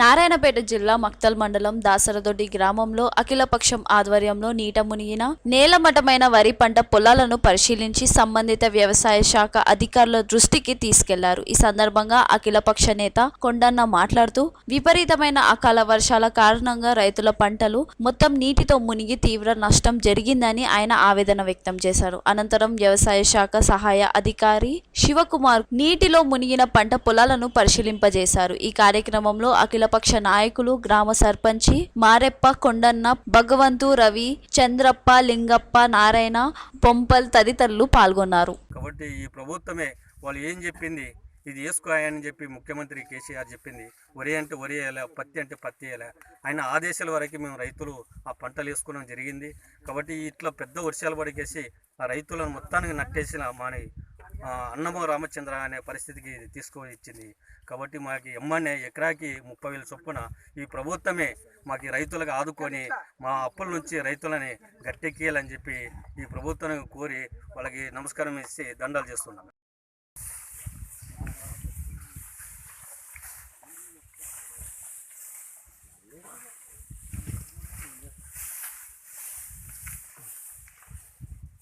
నారాయణపేట జిల్లా మక్తల్ మండలం దాసరదొడ్డి గ్రామంలో అఖిలపక్షం ఆధ్వర్యంలో నీట మునిగిన నేలమటమైన వరి పంట పొలాలను పరిశీలించి సంబంధిత వ్యవసాయ శాఖ అధికారుల దృష్టికి తీసుకెళ్ళారు. ఈ సందర్భంగా అఖిలపక్ష నేత కొండన్న మాట్లాడుతూ విపరీతమైన అకాల వర్షాల కారణంగా రైతుల పంటలు మొత్తం నీటితో మునిగి తీవ్ర నష్టం జరిగిందని ఆయన ఆవేదన వ్యక్తం చేశారు. అనంతరం వ్యవసాయ శాఖ సహాయ అధికారి శివకుమార్ నీటిలో మునిగిన పంట పొలాలను పరిశీలింపజేశారు. ఈ కార్యక్రమంలో అఖిల అఖిలపక్ష నాయకులు గ్రామ సర్పంచి మారెప్ప కొండన్న భగవంతు రవి చంద్రప్ప లింగప్ప నారాయణ పొంపల్ తదితరులు పాల్గొన్నారు. కాబట్టి ఈ ప్రభుత్వమే వాళ్ళు ఏం చెప్పింది? ఇది వేసుకోయని చెప్పి ముఖ్యమంత్రి కేసీఆర్ చెప్పింది. వరి అంటే వరి వేయాలి? పత్తి అంటే పత్తి వేయాలి? ఆయన ఆదేశాల వరకు మేము రైతులు ఆ పంటలు వేసుకోవడం జరిగింది. కాబట్టి ఇట్లా పెద్ద వర్షాలు పడికేసి ఆ రైతులను మొత్తానికి నట్టేసిన మాని అన్నమో రామచంద్ర అనే పరిస్థితికి తీసుకొచ్చింది ఇచ్చింది కాబట్టి మాకు ఎమ్మనే ఎకరాకి ముప్పై వేల చొప్పున ఈ ప్రభుత్వమే మాకు రైతులకు ఆదుకొని మా అప్పుల నుంచి రైతులని గట్టెక్కియాలని చెప్పి ఈ ప్రభుత్వాన్ని కోరి వాళ్ళకి నమస్కారం ఇచ్చి దండాలు చేస్తున్నాను